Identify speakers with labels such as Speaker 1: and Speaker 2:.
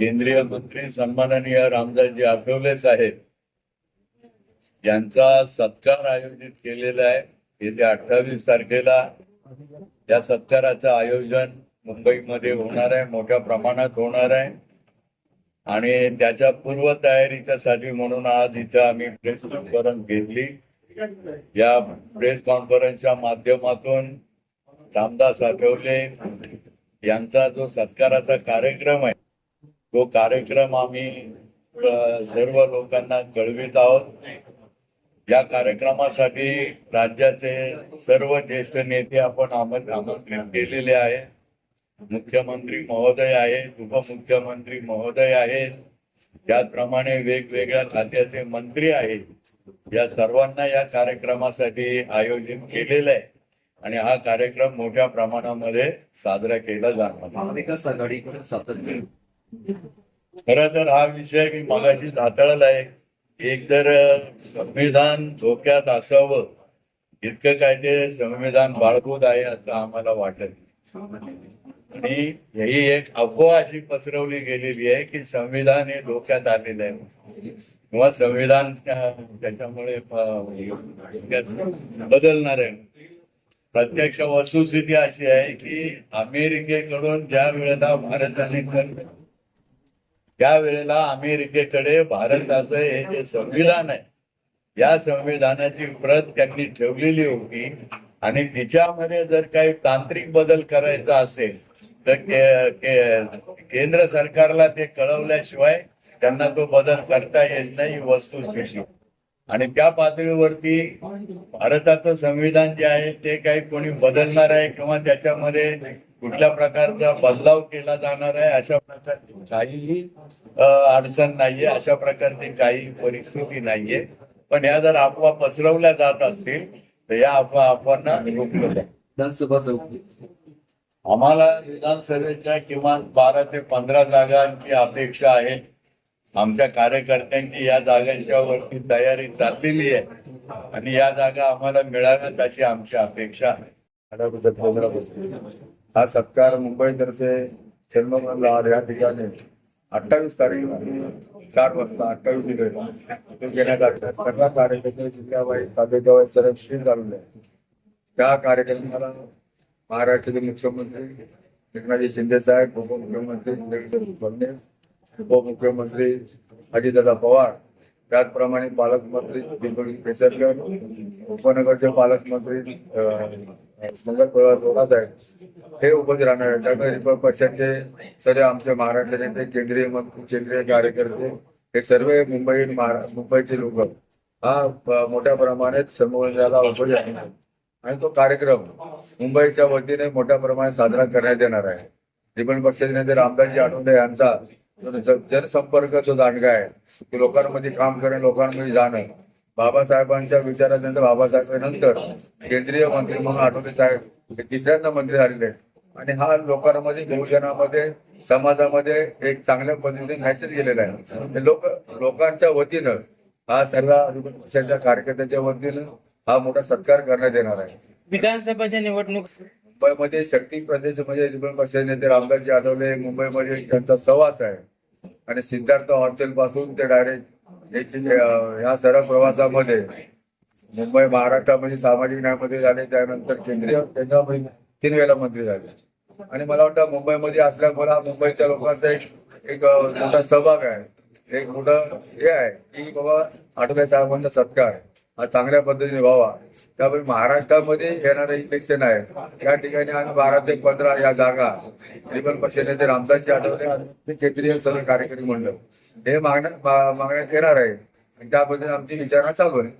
Speaker 1: केंद्रीय मंत्री सन्माननीय रामदासजी आठवलेच आहेत यांचा सत्कार आयोजित केलेला आहे. येत्या अठ्ठावीस तारखेला या सत्काराचं आयोजन मुंबईमध्ये होणार आहे. मोठ्या प्रमाणात होणार आहे. आणि त्याच्या पूर्व तयारीच्या साठी म्हणून आज इथं आम्ही प्रेस कॉन्फरन्स घेतली. या प्रेस कॉन्फरन्सच्या माध्यमातून रामदास आठवले यांचा जो सत्काराचा कार्यक्रम आहे तो कार्यक्रम आम्ही सर्व लोकांना कळवित आहोत. या कार्यक्रमासाठी राज्याचे सर्व ज्येष्ठ नेते आपण आमं- आमंत्रित केलेले आहे. मुख्यमंत्री महोदय आहेत उपमुख्यमंत्री महोदय आहेत. त्याचप्रमाणे वेगवेगळ्या खात्याचे मंत्री आहेत. या सर्वांना या कार्यक्रमासाठी आयोजित केलेलं आहे. आणि हा कार्यक्रम मोठ्या प्रमाणामध्ये साजरा केला जाणार
Speaker 2: महाविकास आघाडीकडून सातत्य
Speaker 1: खर तर हा विषय मी मगाशीच हाताळला आहे. एक तर संविधान धोक्यात असावं इतकं काय ते संविधान बाळगूत आहे असं आम्हाला वाटत आणि ही एक अफवा अशी पसरवली गेलेली आहे की संविधान हे धोक्यात आलेलं आहे. किंवा संविधान त्याच्यामुळे बदलणार आहे. प्रत्यक्ष वस्तुस्थिती अशी आहे की अमेरिकेकडून ज्या वेळेला भारताने त्यावेळेला अमेरिकेकडे भारताचं हे जे संविधान आहे या संविधानाची प्रत त्यांनी ठेवलेली होती. आणि तिच्यामध्ये जर काही तांत्रिक बदल करायचा असेल तर के- के- केंद्र सरकारला ते कळवल्याशिवाय त्यांना तो बदल करता येत नाही वस्तुस्थिती. आणि त्या पातळीवरती भारताचं संविधान जे आहे ते काही कोणी बदलणार आहे किंवा त्याच्यामध्ये कुठल्या प्रकारचा बदलाव केला जाणार आहे अशा प्रकारची काहीही अडचण नाहीये अशा प्रकारची काही परिस्थिती नाहीये. पण ह्या जर अफवा पसरवल्या जात असतील तर या अफवा अफवांना रोखलं
Speaker 2: विधानसभा
Speaker 1: आम्हाला विधानसभेच्या किमान बारा ते पंधरा जागांची अपेक्षा आहे. आमच्या कार्यकर्त्यांची या जागांच्या वरती तयारी चाललेली आहे. आणि या जागा आम्हाला मिळाव्यात अशी आमची अपेक्षा आहे.
Speaker 3: हा सत्कार मुंबईतर्फे जन्ममधला या ठिकाणी अठ्ठावीस तारीख चार वाजता अठ्ठावीस जुलै घेण्यात आले सर्व कार्यकर्ते जिल्ह्यावाईज तालुक्यावाईज संरक्षण चालवले आहे त्या कार्यक्रमाला महाराष्ट्राचे मुख्यमंत्री एकनाथजी शिंदे साहेब उपमुख्यमंत्री देवेंद्र फडणवीस उपमुख्यमंत्री अजितदादा पवार त्याचप्रमाणे पालकमंत्री पिंपरी केसरकर उपनगरचे पालकमंत्री मंगल प्रभात साहेब हे उपस्थित राहणार आहेत. त्यामुळे रिपब्लिक पक्षाचे सर्व आमचे महाराष्ट्राचे नेते केंद्रीय मंत्री केंद्रीय कार्यकर्ते हे सर्व मुंबई मुंबईचे लोक हा मोठ्या प्रमाणात समोरला उपस्थित आहेत. आणि तो कार्यक्रम मुंबईच्या वतीने मोठ्या प्रमाणात साजरा करण्यात येणार आहे. रिपब्लिक पक्षाचे नेते रामदासजी आठवले यांचा जनसंपर्क जो दांडगा आहे की लोकांमध्ये काम करणं लोकांमध्ये जाणं. बाबासाहेबांच्या विचारानंतर बाबासाहेबांनंतर केंद्रीय मंत्री म्हणून आठवले साहेब हे तिसऱ्यांदा मंत्री झालेले आहेत. आणि हा लोकांमध्ये बहुजनामध्ये समाजामध्ये एक चांगल्या पद्धतीने मेसेज गेलेला आहे. लोक लोकांच्या वतीनं हा सर्व पक्षाच्या कार्यकर्त्याच्या वतीनं हा मोठा सत्कार करण्यात येणार आहे.
Speaker 4: विधानसभेच्या निवडणूक
Speaker 3: मुंबईमध्ये शक्ती प्रदेश म्हणजे रिपब्लिक पक्षाचे नेते रामदासजी आठवले मुंबईमध्ये त्यांचा सहवास आहे. आणि सिद्धार्थ हॉस्टेल पासून ते डायरेक्ट ह्या सडक प्रवासामध्ये मुंबई महाराष्ट्रामध्ये सामाजिक न्यायामध्ये झाले त्यानंतर केंद्रीय केंद्रामध्ये तीन वेळेला मंत्री झाले. आणि मला वाटतं मुंबईमध्ये असल्यामुळे हा मुंबईच्या लोकांचा एक एक मोठा सहभाग आहे. एक मोठं हे आहे की बाबा आठवले साहेबांचा सत्कार हा चांगल्या पद्धतीने व्हावा. त्यामुळे महाराष्ट्रामध्ये येणारं इलेक्शन आहे. या ठिकाणी आम्ही बारा ते पंधरा या जागा रिपन पक्ष नेते रामदासजी आठवले केंद्रीय सर्व कार्यकारी मंडळ हे मागण्या मागण्यात येणार आहे. आणि त्या पद्धतीने आमची विचारणा चालू आहे.